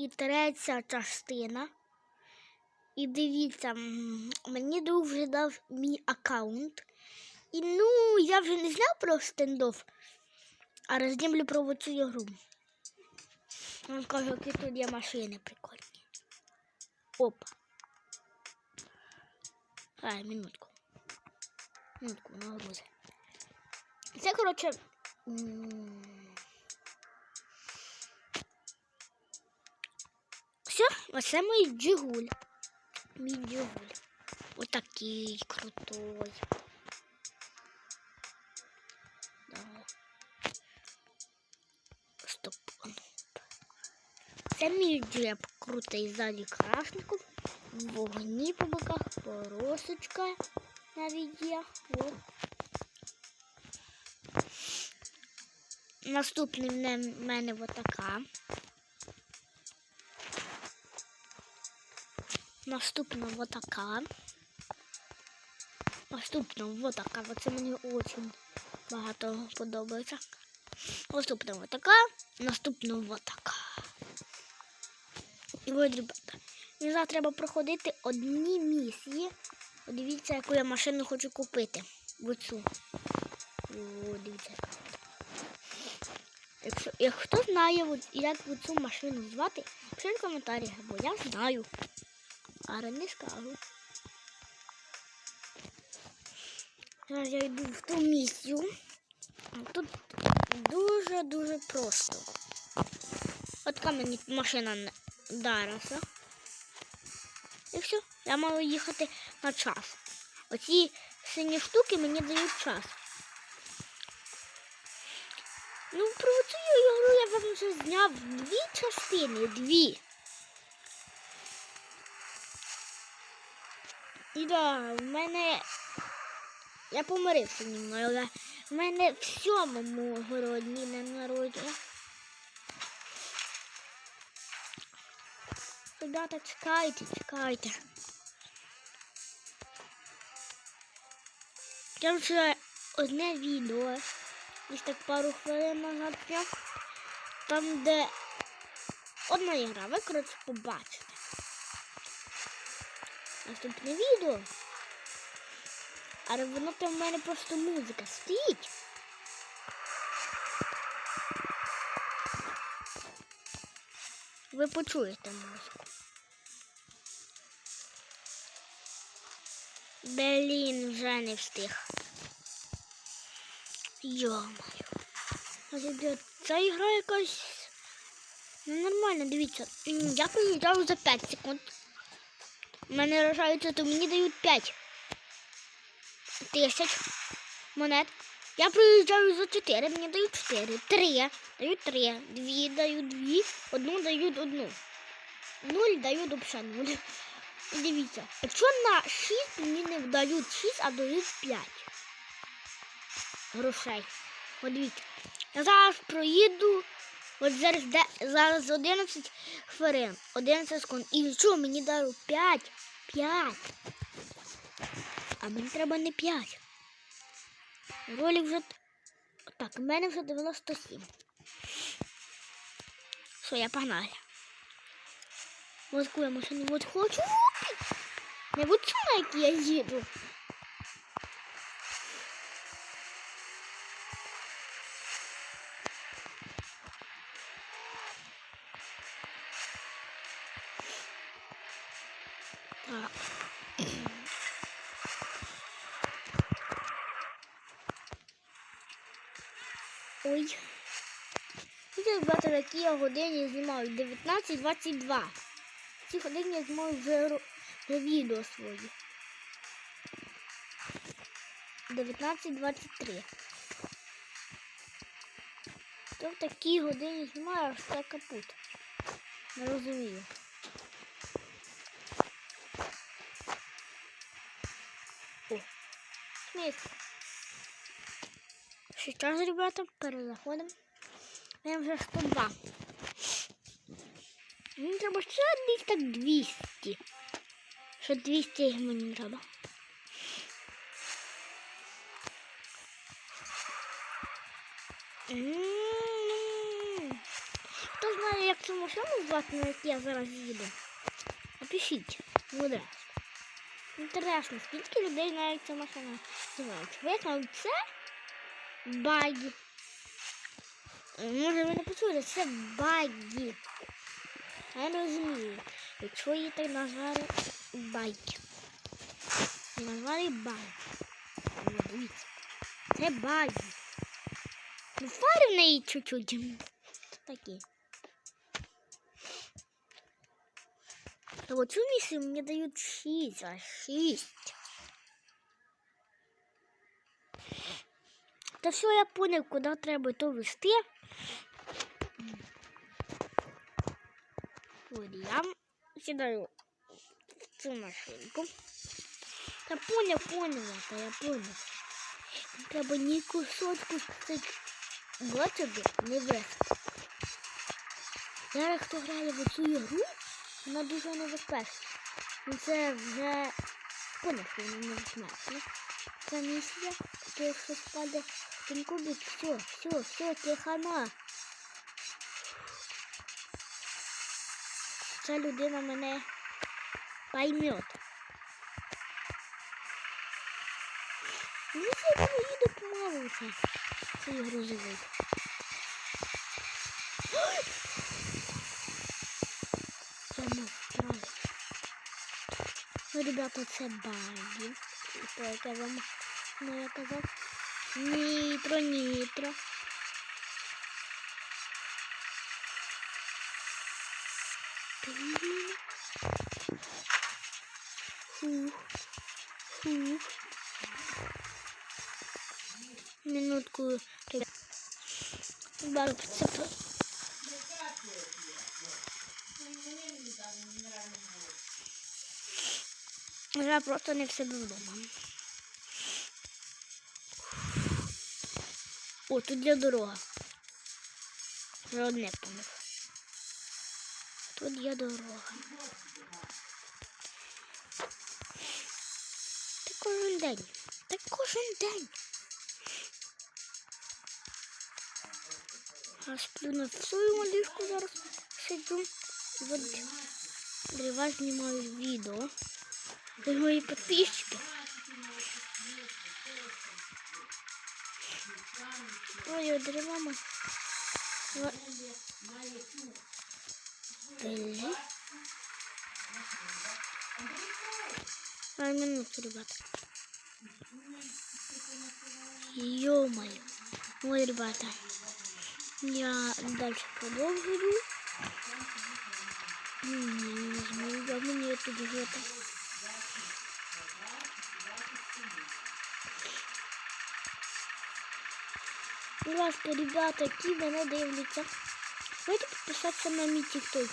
і третя частина. І дивіться, мені друг дав мій аккаунт. І ну, я вже не знав про стендов, а роздімлю про цю ігру. Він каже, які тут є машини прикольні. Опа. Ай, минутку. Минутку, нагрузи. Це, коротше. Оце мій джигуль. Мій джигуль. Отакий крутой. Стоп. Це мій джеб крутий ззаді крашників. Вогні по боках, поросочка навіть є. О. Наступний в мене отака. Наступна отака. Наступна отака. Оце мені дуже багато подобається. Наступна отака. Наступна отака. І от, ребята, мені зараз треба проходити одні місії. Подивіться, яку я машину хочу купити. Оцю. О, дивіться. Якщо, як хто знає, як цю машину звати, пишіть в коментарях, бо я знаю. Але не скажу. Зараз я йду в ту місію. Тут дуже-дуже просто. От така мені машина Дараса. І все, я маю їхати на час. Оці сині штуки мені дають час. Ну, про цю ігру я вам вже зняв дві частини, дві. І да, в мене. Я помирився зі мною, але в мене в сьомому городні не народження. Ребята, чекайте, чекайте. Я вже одне відео, десь так пару хвилин назад там, де одна ігра, ви, коротше, побачите. Наступне відео. Але воно там в мене просто музика стоїть. Ви почуєте музику. Блін, вже не встиг. Йо-моє. Ребят, ця ігра якась ненормальна, дивіться. М, Я приїжджаю за 5 секунд. У мене рожаються, то мені дають 5 тисяч монет. Я приїжджаю за 4, мені дають 4. 3 дають 3, 2 дають 2, одну дають одну. 0 дають взагалі 0. І дивіться, якщо на 6 мені не дають 6, а дають 5 грошей. От дивіться. Я зараз проїду. От зараз, де, зараз 11 хвилин, 11 секунд. І що мені дали 5? 5. А мені треба не 5. Ролик вже. Так, у мене вже 97. Що, я погнали. Ось яку я машину от хочу. Не цю, на якій я їду. Ой. Ці ребята такі я годині знімаю 19-22. Ці годині я знімаю вже, вже відео свої. 19-23. То в такій годині знімаю, аж це капут. Не розумію. Сміс. Сейчас, ребята, перезаходимо. Я вже 102. Мені треба ще десь так 200. Ще 200 мені треба. Хто знає, як цю машину звати, на як я зараз їду. Напишіть. Буде. Інтересно, скільки людей знають цю машину називається. Визнав це багі. Може ви не почули, це багі. Я не розумію. Якщо її так назвали байки. Назвали Дивіться. Це баги. Ну, фари в неї чуть-чуть. Такі. То оцю місію мені дають 6, а 6. Та все, я поняв, куди треба то вести. От я сідаю в цю машинку. Та поняв, я, та я поняв. Треба ні кусочку цих блочок не вести. Зараз хто грає в цю ігру, вона дуже небезпечна. Ну це вже що вона. Це місія, то якщо впаде один кубик, все, все, все, тихана. Ця людина мене поймет. Ну, це поїду помалу це. Грузовик. Ребята, це баги. То, я вам ну, я казав. Нітро, нітро. Фух. Фух. Минутку. Бару прицепу. Я просто не в себе вдома. О, тут є дорога. Вже одне помив. Тут є дорога. Та кожен день. Та кожен день. Я сплю на своєму ліжку зараз сиджу. От для вас знімаю відео. Для мої підписчики. Ой, деревами. Блин. А, минуту, ребята. Ё-моё. Ой, ребята. Я дальше продолжу. М, Не знаю, я мне тут где-то. Будь ласка, ребята, які мене дивляться. Можете підписатися на мій TikTok.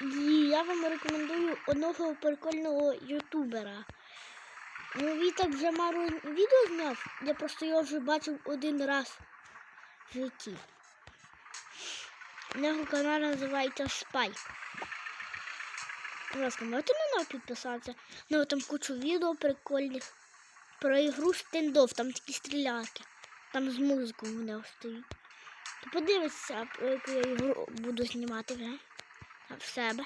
І я вам рекомендую одного прикольного ютубера. Ну, він так вже мару відео зняв. Я просто його вже бачив один раз в житті. У нього канал називається Спайк. Будь ласка, можете на нього підписатися? У нього там кучу відео прикольних. Про ігру стендов, там такі стрілянки. Там з музикою в нього стоїть. То подивитися, про яку я ігру буду знімати вже в себе.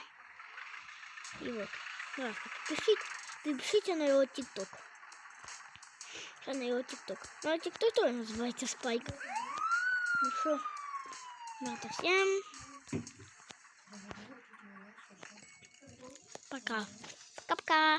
І от. Ласка, підпишіть, підпишіться на його TikTok. Ще на його. На його TikTok теж називається Спайк. Ну що, нато всім. Пока. Пока-пока.